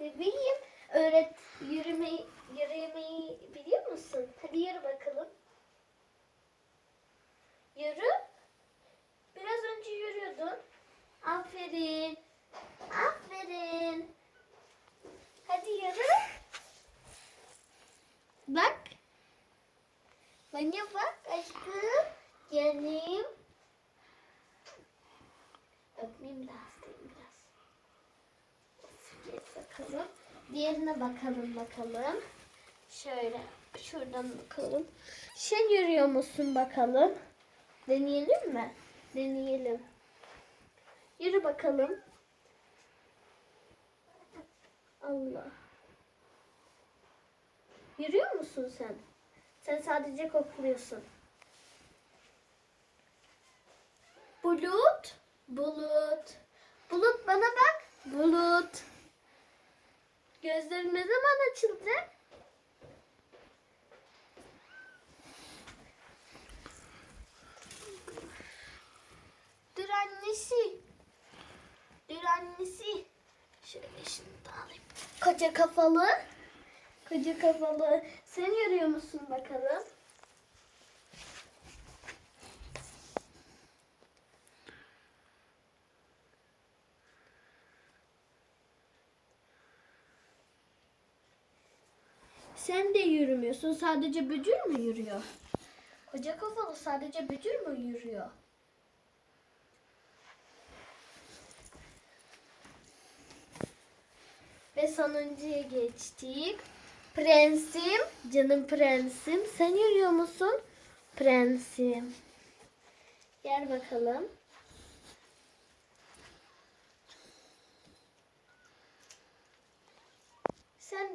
Bebeğim öğret yürümeyi yürümeyi biliyor musun? Hadi yürü bakalım. Yürü. Biraz önce yürüyordun. Aferin. Aferin. Hadi yürü. Bak. Bana bak aşkım. Canım. Öpmeyeyim de hastayım bakalım. Diğerine bakalım bakalım. Şöyle şuradan bakalım. Sen yürüyor musun bakalım? Deneyelim mi? Deneyelim. Yürü bakalım. Allah. Yürüyor musun sen? Sen sadece kokluyorsun. Bulut, bulut. Bulut bana bak. Bulut. Gözlerin ne zaman açılacak? Dur annesi. Dur annesi. Şöyle şunu da alayım. Koca kafalı. Koca kafalı. Sen yürüyor musun bakalım? Sen de yürümüyorsun. Sadece bücür mü yürüyor? Koca kafalı sadece bücür mü yürüyor? Ve sonuncuya geçtik. Prensim, canım prensim. Sen yürüyor musun? Prensim. Gel bakalım. Sen